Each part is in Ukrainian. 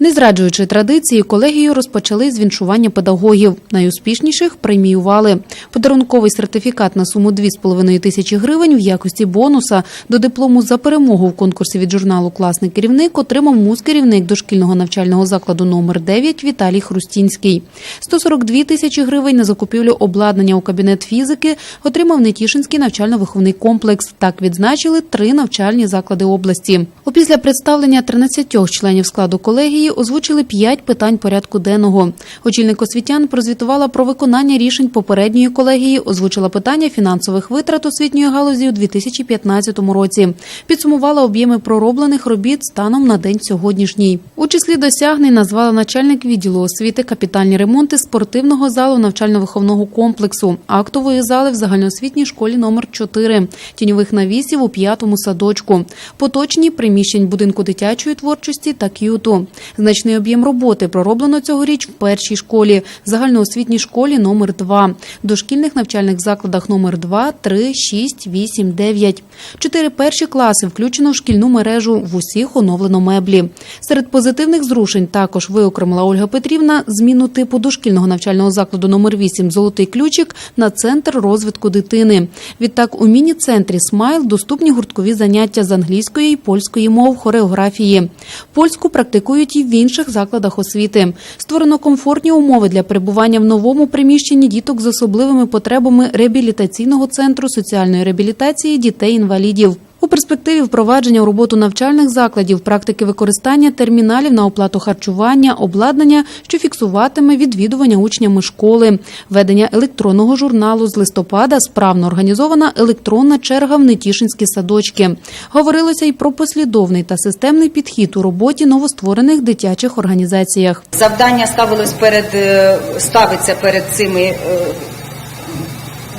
Не зраджуючи традиції, колегію розпочали з віншування педагогів. Найуспішніших преміювали. Подарунковий сертифікат на суму 2,5 тисячі гривень в якості бонуса до диплому за перемогу в конкурсі від журналу Класний керівник отримав муз-керівник дошкільного навчального закладу номер 9 Віталій Хрустінський. 142 тисячі гривень на закупівлю обладнання у кабінет фізики отримав Нетішинський навчально-виховний комплекс. Так відзначили три навчальні заклади області. Опісля представлення 13 членів складу колегії озвучили 5 питань порядку денного. Очільник освітян прозвітувала про виконання рішень попередньої колегії, озвучила питання фінансових витрат освітньої галузі у 2015 році. Підсумувала об'єми пророблених робіт станом на день сьогоднішній. У числі досягнень назвала начальник відділу освіти капітальні ремонти спортивного залу навчально-виховного комплексу, актової зали в загальноосвітній школі номер 4, тіньових навісів у п'ятому садочку, поточні приміщень будинку дитячої творчості та к'юту. Значний об'єм роботи пророблено цьогоріч в першій школі, загальноосвітній школі номер 2, дошкільних навчальних закладах номер 2, 3, 6, 8, 9. Чотири перші класи включено в шкільну мережу, в усіх оновлено меблі. Серед позитивних зрушень також виокремила Ольга Петрівна зміну типу дошкільного навчального закладу номер 8 Золотий ключик на центр розвитку дитини. Відтак у міні-центрі Смайл доступні гурткові заняття з англійської і польської мов хореографії. Польську практикують і в інших закладах освіти. Створено комфортні умови для перебування в новому приміщенні діток з особливими потребами реабілітаційного центру соціальної реабілітації дітей-інвалідів. У перспективі впровадження у роботу навчальних закладів практики використання терміналів на оплату харчування, обладнання, що фіксуватиме відвідування учнями школи, ведення електронного журналу з листопада справно організована електронна черга в Нетішинські садочки. Говорилося й про послідовний та системний підхід у роботі новостворених дитячих організаціях. Завдання ставилось перед е, ставиться перед цими е,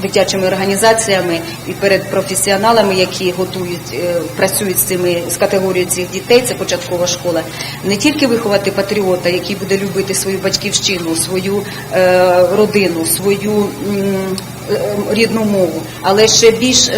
дитячими організаціями і перед професіоналами, які готують, е, працюють з цими з категорією цих дітей. Це початкова школа. Не тільки виховати патріота, який буде любити свою батьківщину, свою е, родину, свою е, рідну мову, але ще більш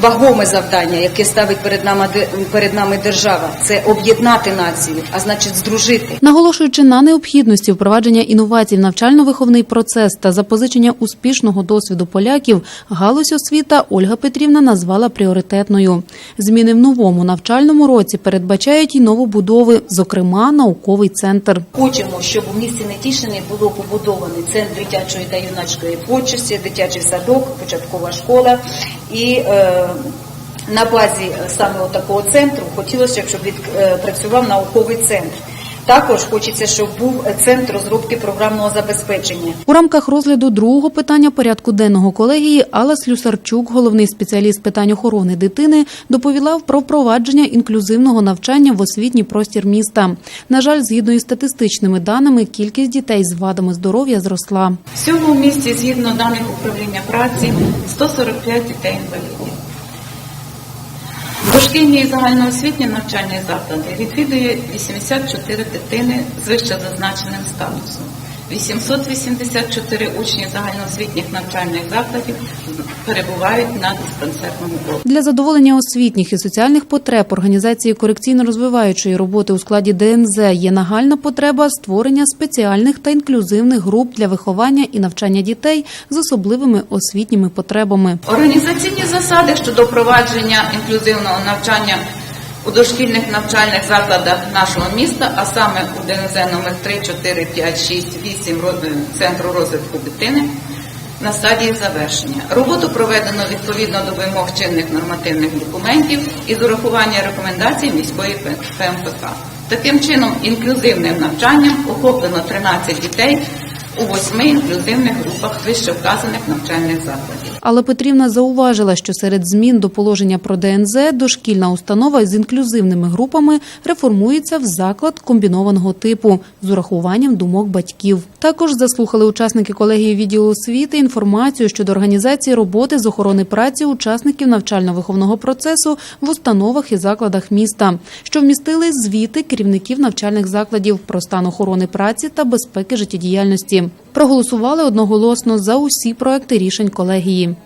вагоме завдання, яке ставить перед нами перед нами держава, це об'єднати націю, а значить здружити. Наголошуючи на необхідності впровадження інновацій в навчально-виховний процес та запозичення успішного досвіду поляків, галузь освіта Ольга Петрівна назвала пріоритетною. Зміни в новому навчальному році передбачають і новобудови, зокрема науковий центр. Хочемо, щоб у місті Нетішині було побудований центр дитячої та юнацької творчості, дитячий садок, початкова школа. І е, на базі е, саме такого центру хотілося, б, щоб е, працював науковий центр. Також хочеться, щоб був е, центр розробки програмного забезпечення. У рамках розгляду другого питання порядку денного колегії Алла Слюсарчук, головний спеціаліст питань охорони дитини, доповіла про впровадження інклюзивного навчання в освітній простір міста. На жаль, згідно із статистичними даними, кількість дітей з вадами здоров'я зросла. Всього в місті, згідно даних управління праці, 145 дітей інвалідів. Дошкільні і загальноосвітні навчальні заклади відвідує 84 дитини з вище зазначеним статусом. 884 учні загальноосвітніх навчальних закладів перебувають на диспансерному обліку. Для задоволення освітніх і соціальних потреб організації корекційно-розвиваючої роботи у складі ДНЗ є нагальна потреба створення спеціальних та інклюзивних груп для виховання і навчання дітей з особливими освітніми потребами. Організаційні засади щодо впровадження інклюзивного навчання у дошкільних навчальних закладах нашого міста, а саме у ДНЗ номер 3, 4, 5, 6, 8 Центру розвитку дитини на стадії завершення. Роботу проведено відповідно до вимог чинних нормативних документів і з урахування рекомендацій міської ПМПК. Таким чином, інклюзивним навчанням охоплено 13 дітей у восьми інклюзивних групах вищевказаних навчальних закладів. Але Петрівна зауважила, що серед змін до положення про ДНЗ дошкільна установа з інклюзивними групами реформується в заклад комбінованого типу з урахуванням думок батьків. Також заслухали учасники колегії відділу освіти інформацію щодо організації роботи з охорони праці учасників навчально-виховного процесу в установах і закладах міста, що вмістили звіти керівників навчальних закладів про стан охорони праці та безпеки життєдіяльності. Проголосували одноголосно за усі проекти рішень колегії.